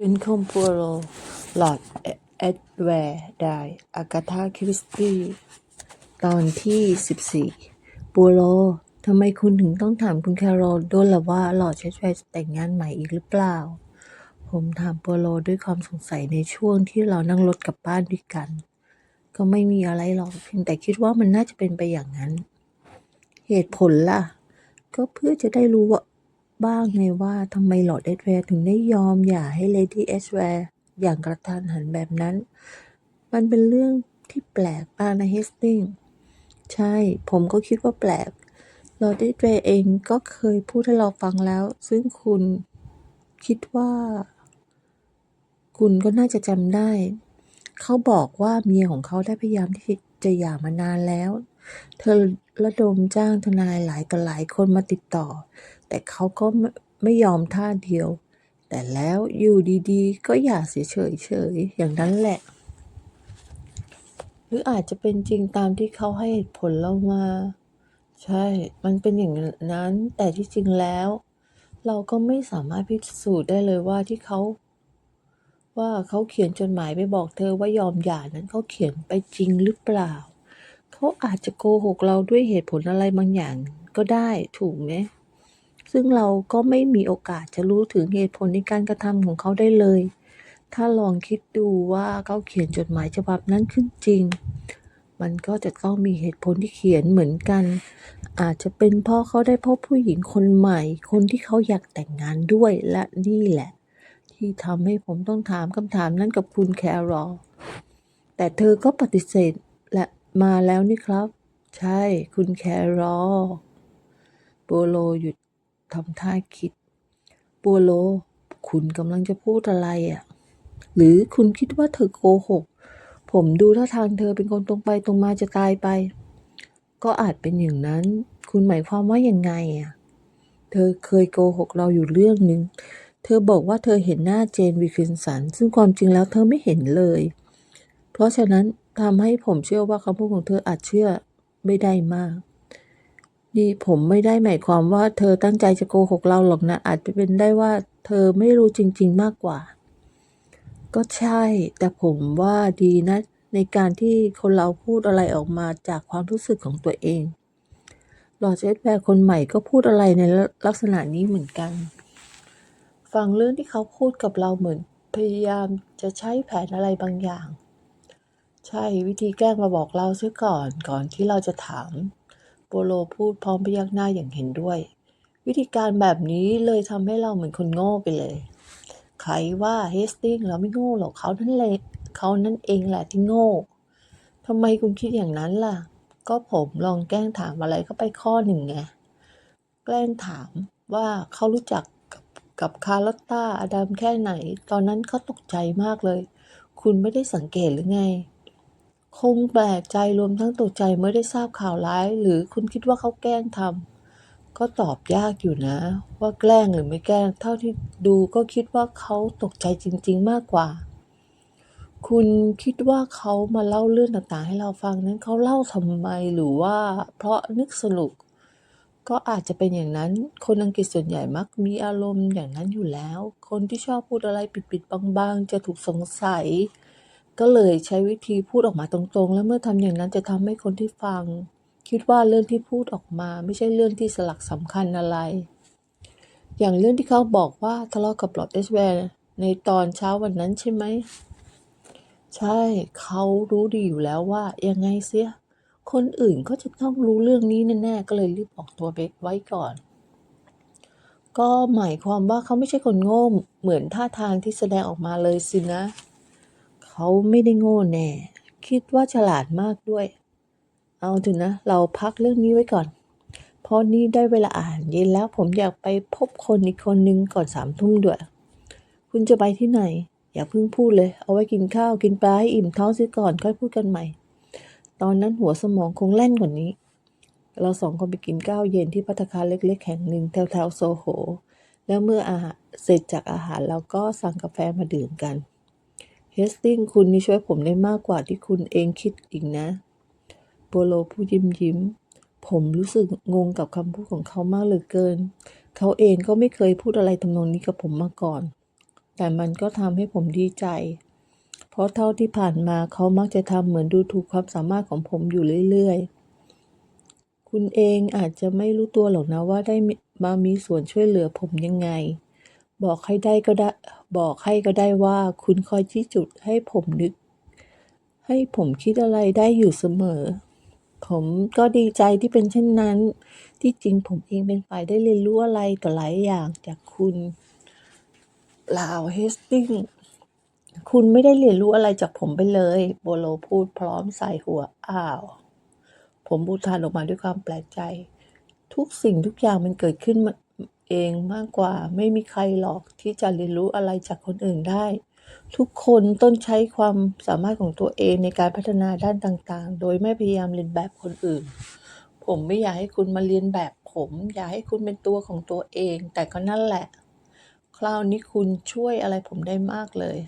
เคนคอมปัวโรลอดเอ็ดแวร์ไดอากาธาคริสตี้ ตอนที่สิบสี่ปัวโร ทำไมคุณถึงต้องถามคุณแคโรลด้วยล่ะว่าหลอดเอ็ดแวร์จะแต่งงานใหม่อีกหรือเปล่า ผมถามปัวโรด้วยความสงสัยในช่วงที่เรานั่งรถกลับบ้านด้วยกัน ก็ไม่มีอะไรหรอกเพียงแต่คิดว่ามันน่าจะเป็นไปอย่างนั้น เหตุผลล่ะ ก็เพื่อจะได้รู้ว่า บ้างไงว่าทำไมหลอดเอ็ดแวร์ถึงได้ยอมหย่าให้เลดี้เอ็ดแวร์อย่างกระทันหันแบบนั้น มันเป็นเรื่องที่แปลกมากนะเฮสติงใช่ ผมก็คิดว่าแปลกลอร์ดเอ็ดแวร์เองก็เคยพูดให้เราฟังแล้ว ซึ่งคุณคิดว่า คุณก็น่าจะจำได้ เขาบอกว่าเมียของเขาได้พยายามที่จะหย่ามานานแล้ว เธอระดมจ้างทนายหลายต่อหลายคนมาติดต่อ แต่เขาก็ไม่ยอมท่าเดียว แต่แล้วอยู่ดีๆ ก็หย่าเสียเฉยๆอย่างนั้นแหละ หรืออาจจะเป็นจริงตามที่เขาให้เหตุผลเรามา ใช่ มันเป็นอย่างนั้น แต่ที่จริงแล้ว เราก็ไม่สามารถพิสูจน์ได้เลยว่าที่เขาว่าเขาเขียนจดหมายไปบอกเธอว่ายอมหย่านั้นเขาเขียนไปจริงหรือเปล่า เขาอาจจะโกหกเราด้วยเหตุผลอะไรบางอย่างก็ได้ถูกไหม ซึ่งเราก็ไม่มีโอกาสจะรู้ถึงเหตุผลในการกระทำของเขาได้เลย ถ้าลองคิดดูว่าเขาเขียนจดหมายฉบับนั้นขึ้นจริง มันก็จะต้องมีเหตุผลที่เขียนเหมือนกัน อาจจะเป็นเพราะเขาได้พบผู้หญิงคนใหม่ คนที่เขาอยากแต่งงานด้วยและนี่แหละ ที่ทำให้ผมต้องถามคำถามนั้นกับคุณแครอแต่เธอก็ปฏิเสธและมาแล้วนี่ครับ ใช่คุณแครอโปโลหยุด ทำท่าคิดโปโล คุณกำลังจะพูดอะไรอะ หรือคุณคิดว่าเธอโกหก ผมดูท่าทางเธอเป็นคนตรงไปตรงมาจะตายไป ก็อาจเป็นอย่างนั้น คุณหมายความว่ายังไงอะ เธอเคยโกหกเราอยู่เรื่องหนึ่ง เธอบอกว่าเธอเห็นหน้าเจนวิคินสัน ซึ่งความจริงแล้วเธอไม่เห็นเลย เพราะฉะนั้นทำให้ผมเชื่อว่าคำพูดของเธออาจเชื่อไม่ได้มาก นี่ผมไม่ได้หมายความว่าเธอตั้งใจจะโกหกเราหรอกนะ อาจจะเป็นได้ว่าเธอไม่รู้จริง ๆ มากกว่า ก็ใช่ แต่ผมว่าดีนะ ในการที่คนเราพูดอะไรออกมาจากความรู้สึกของตัวเอง หลอดเอ็ดแวร์คนใหม่ก็พูดอะไรในลักษณะนี้เหมือนกัน ฟังเรื่องที่เขาพูดกับเราเหมือน พยายามจะใช้แผนอะไรบางอย่าง ใช่วิธีแกล้งมาบอกเราเสียก่อนก่อนที่เราจะถาม โปโลพูดพร้อมพยักหน้าอย่างเห็นด้วย วิธีการแบบนี้เลยทำให้เราเหมือนคนโง่ไปเลย ใครว่าเฮสติงเราไม่โง่หรอกเขานั่นเลยเขานั่นเองแหละที่โง่ทำไมคุณคิดอย่างนั้นล่ะ ก็ผมลองแกล้งถามอะไรก็ไปข้อหนึ่งไงแกล้งถามว่าเขารู้จักกับกับคาร์ลตตาอดัมแค่ไหน ตอนนั้นเขาตกใจมากเลย คุณไม่ได้สังเกตหรือไง คงแปลกใจรวมทั้งตกใจเมื่อได้ทราบข่าวร้าย หรือคุณคิดว่าเขาแกล้งทำก็ตอบยากอยู่นะ ว่าแกล้งหรือไม่แกล้ง เท่าที่ดูก็คิดว่าเขาตกใจจริง ๆ มากกว่า คุณคิดว่าเขามาเล่าเรื่องต่างๆ ให้เราฟังนั้นเขาเล่าทำไมหรือว่า เพราะนึกสนุก ก็อาจจะเป็นอย่างนั้น คนอังกฤษส่วนใหญ่มักมีอารมณ์อย่างนั้นอยู่แล้ว คนที่ชอบพูดอะไรปิดๆบางๆ จะถูกสงสัย ก็เลยใช้วิธีพูดออกมาตรงๆ แล้วเมื่อทำอย่างนั้นจะทำให้คนที่ฟัง คิดว่าเรื่องที่พูดออกมา ไม่ใช่เรื่องที่สลักสำคัญอะไร อย่างเรื่องที่เขาบอกว่าทะเลาะกับหลอดเอชแวร์ในตอนเช้าวันนั้นใช่ไหม ใช่เขารู้ดีอยู่แล้วว่ายังไงเสีย คนอื่นก็จะต้องรู้เรื่องนี้แน่ๆก็เลยรีบออกตัวไปไว้ก่อน ก็หมายความว่าเขาไม่ใช่คนโง่เหมือนท่าทางที่แสดงออกมาเลยสินะ เขาไม่ได้โง่แน่ คิดว่าฉลาดมากด้วย เอาเถอะนะ เราพักเรื่องนี้ไว้ก่อน เพราะนี่ได้เวลาอาหารเย็นแล้วผมอยากไปพบคนอีกคนนึงก่อนสามทุ่มด้วย คุณจะไปที่ไหน อย่าเพิ่งพูดเลย เอาไว้กินข้าวกินปลาให้อิ่มท้องเสียก่อนค่อยพูดกันใหม่ ตอนนั้นหัวสมองคงแล่นกว่านี้ เราสองคนไปกินข้าวเย็นที่ภัตตาคารเล็ก ๆ แห่งหนึ่งแถวๆโซโห แล้วเมื่ออาหารเสร็จจากอาหารเราก็สั่งกาแฟมาดื่มกัน เฮสติงคุณนี่ช่วยผมได้มากกว่าที่คุณเองคิดอีกนะ โปโลผู้ยิ้มยิ้ม ผมรู้สึกงงกับคำพูดของเขามากเหลือเกิน เขาเองก็ไม่เคยพูดอะไรทำนองนี้กับผมมาก่อน แต่มันก็ทำให้ผมดีใจ เพราะเท่าที่ผ่านมาเขามักจะทำเหมือนดูถูกความสามารถของผมอยู่เรื่อยๆ คุณเองอาจจะไม่รู้ตัวหรอกนะว่าได้มีมามีส่วนช่วยเหลือผมยังไง บอกให้ได้ก็ได้บอกให้ก็ได้ว่า คุณคอยชี้จุดให้ผมนึก ให้ผมคิดอะไรได้อยู่เสมอ ผมก็ดีใจที่เป็นเช่นนั้น ที่จริงผมเองเป็นฝ่ายได้เรียนรู้อะไรต่อหลายอย่างจากคุณลาวเฮสติงคุณไม่ได้เรียนรู้อะไรจากผมไปเลย โบโลพูดพร้อมใส่หัวอ้าว ผมบูทานออกมาด้วยความแปลกใจ ทุกสิ่งทุกอย่างมันเกิดขึ้นมา เองมากกว่า ไม่มีใครหรอกที่จะเรียนรู้อะไรจากคนอื่นได้ ทุกคนต้นใช้ความสามารถของตัวเองในการพัฒนาด้านต่างๆ โดยไม่พยายามเรียนแบบคนอื่น ผมไม่อยากให้คุณมาเรียนแบบผม อยากให้คุณเป็นตัวของตัวเอง แต่ก็นั่นแหละ คราวนี้คุณช่วยอะไรผมได้มากเลย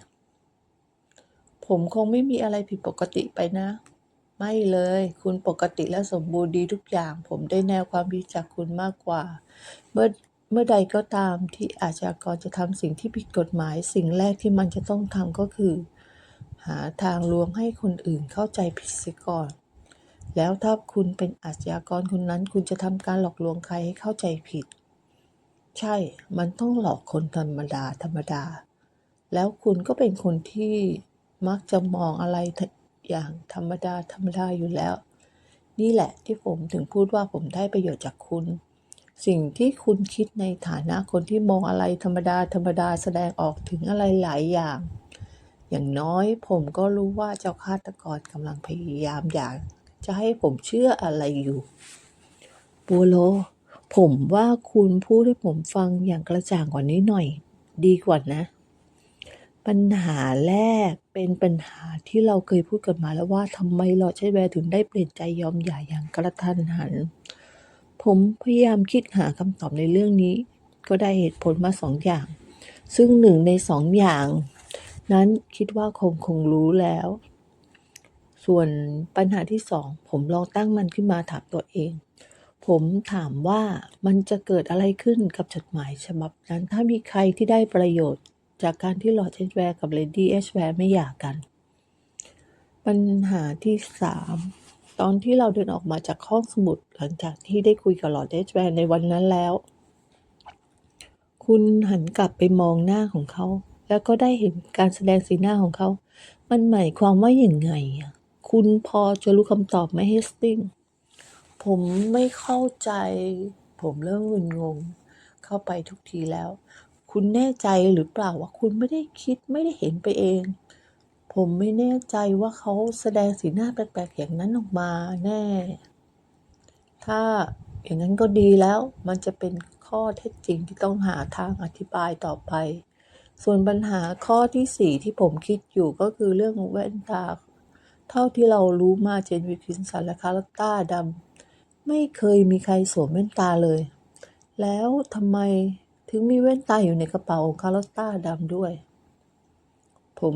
ผมคงไม่มีอะไรผิดปกติไปนะไม่เลย คุณปกติและสมบูรณ์ดีทุกอย่าง ผมได้แนวความคิดจากคุณมากกว่า เมื่อ เมื่อใดก็ตามที่อาชญากรจะทำสิ่งที่ผิดกฎหมาย สิ่งแรกที่มันจะต้องทำก็คือ หาทางลวงให้คนอื่นเข้าใจผิดเสียก่อน แล้วถ้าคุณเป็นอาชญากรคนนั้นคุณจะทำการหลอกลวงใครให้เข้าใจผิด ใช่ มันต้องหลอกคนธรรมดาธรรมดา แล้วคุณก็เป็นคนที่มักจะมองอะไรอย่างธรรมดาธรรมดาอยู่แล้ว นี่แหละที่ผมถึงพูดว่าผมได้ประโยชน์จากคุณ สิ่งที่คุณคิดในฐานะคนที่มองอะไรธรรมดาธรรมดาแสดงออกถึงอะไรหลายอย่าง อย่างน้อยผมก็รู้ว่าเจ้าฆาตกรกำลังพยายามอยากจะให้ผมเชื่ออะไรอยู่บัวโล ผมว่าคุณพูดให้ผมฟังอย่างกระจ่างกว่านี้หน่อย ดีกว่านะ ปัญหาแรกเป็นปัญหาที่เราเคยพูดกันมาแล้วว่าทำไมหลอดใช้แวร์ถึงได้เปลี่ยนใจยอมหย่าอย่างกระทันหัน ผมพยายามคิดหาคำตอบในเรื่องนี้ ก็ได้เหตุผลมาสองอย่าง ซึ่งหนึ่งในสองอย่าง นั้นคิดว่าคงคงรู้แล้ว ส่วนปัญหาที่สองผมลองตั้งมันขึ้นมาถามตัวเอง ผมถามว่ามันจะเกิดอะไรขึ้นกับจดหมายฉบับนั้น ถ้ามีใครที่ได้ประโยชน์ จากการที่หลอดเอชแวร์กับเลดี้เอชแวร์ไม่หย่ากัน ปัญหาที่สาม ตอนที่เราเดินออกมาจากห้องสมุดหลังจากที่ได้คุยกับลอร์ดเอชแวร์ในวันนั้นแล้ว คุณหันกลับไปมองหน้าของเขา แล้วก็ได้เห็นการแสดงสีหน้าของเขา มันหมายความว่าอย่างไงอะคุณพอจะรู้คำตอบไหมเฮสติงผมไม่เข้าใจ ผมเริ่มงุนงง เข้าไปทุกทีแล้ว คุณแน่ใจหรือเปล่าว่าคุณไม่ได้คิดไม่ได้เห็นไปเอง ผมไม่แน่ใจว่าเขาแสดงสีหน้าแปลกๆอย่างนั้นออกมาแน่ ถ้าอย่างนั้นก็ดีแล้ว มันจะเป็นข้อเท็จจริงที่ต้องหาทางอธิบายต่อไป ส่วนปัญหาข้อที่สี่ที่ผมคิดอยู่ก็คือเรื่องแว่นตา เท่าที่เรารู้มาเจนวิคินสันและคาร์ลต้าดำไม่เคยมีใครสวมแว่นตาเลย แล้วทำไมถึงมีแว่นตาอยู่ในกระเป๋าของคาร์ลต้าดำด้วย ผม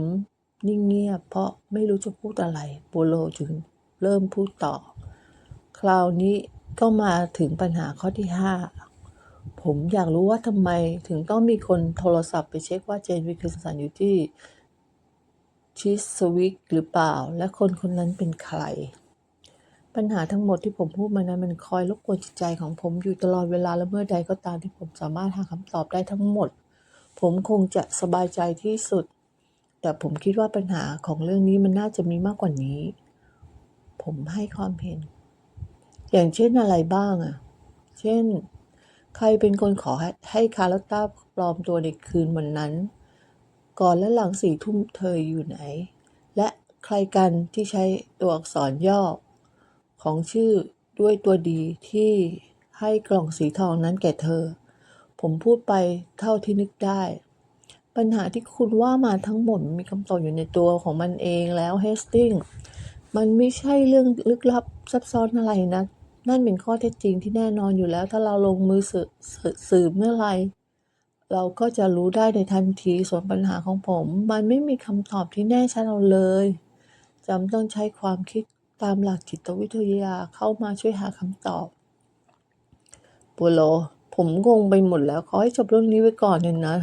นิ่งเงียบเพราะไม่รู้จะพูดอะไรโปโลจึงเริ่มพูดต่อ คราวนี้ก็มาถึงปัญหาข้อที่ห้าผมอยากรู้ว่าทำไมถึงต้องมีคนโทรศัพท์ไปเช็คว่าเจนวิคินสันอยู่ที่ชิสวิกหรือเปล่า และคนคนนั้นเป็นใคร ปัญหาทั้งหมดที่ผมพูดมานั้นมันคอยรบกวนจิตใจของผมอยู่ตลอดเวลาและเมื่อใดก็ตามที่ผมสามารถหาคำตอบได้ทั้งหมด ผมคงจะสบายใจที่สุด แต่ผมคิดว่าปัญหาของเรื่องนี้มันน่าจะมีมากกว่านี้ ผมให้ความเห็น อย่างเช่นอะไรบ้างอะเช่น ใครเป็นคนขอให้คาร์ลต้าปลอมตัวในคืนวันนั้น ก่อนและหลังสี่ทุ่มเธออยู่ไหน และใครกันที่ใช้ตัวอักษรย่อ ของชื่อด้วยตัวดีที่ให้กล่องสีทองนั้นแก่เธอ ผมพูดไปเท่าที่นึกได้ ปัญหาที่คุณว่ามาทั้งหมดมีคำตอบอยู่ในตัวของมันเองแล้วเฮสติงมันไม่ใช่เรื่องลึกลับซับซ้อนอะไรนะ นั่นเป็นข้อเท็จจริงที่แน่นอนอยู่แล้ว ถ้าเราลงมือสืบสืบเมื่อไหรเราก็จะรู้ได้ในทันทีส่วนปัญหาของผม มันไม่มีคำตอบที่แน่ชัดเอาเลยจำต้องใช้ความคิดตามหลักจิตวิทยาเข้ามาช่วยหาคำตอบโปโลผมงงไปหมดแล้วขอให้จบเรื่องนี้ไว้ก่อนเนี่ยนะ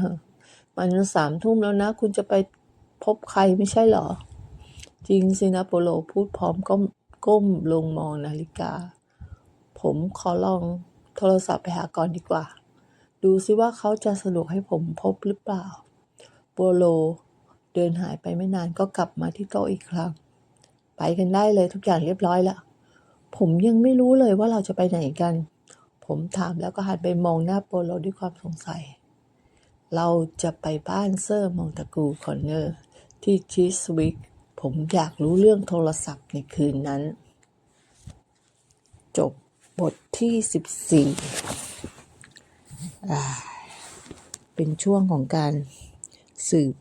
มันสามทุ่มแล้วนะ คุณจะไปพบใครไม่ใช่เหรอ จริงสินะโปโลพูดพร้อมก้มก้มลงมองนาฬิกา ผมขอลองโทรศัพท์ไปหาก่อนดีกว่า ดูซิว่าเขาจะสะดวกให้ผมพบหรือเปล่า โปโลเดินหายไปไม่นานก็กลับมาที่โต๊ะอีกครั้ง ไปกันได้เลยทุกอย่างเรียบร้อยแล้วผมยังไม่รู้เลยว่าเราจะไปไหนกัน ผมถามแล้วก็หันไปมองหน้าโปโลด้วยความสงสัย เราจะไปบ้านเซอร์มองตะกูคอนเนอร์ ที่ชีสวิก ผมอยากรู้เรื่องโทรศัพท์ในคืนนั้น จบบทที่สิบสี่เป็นช่วงของการสืบ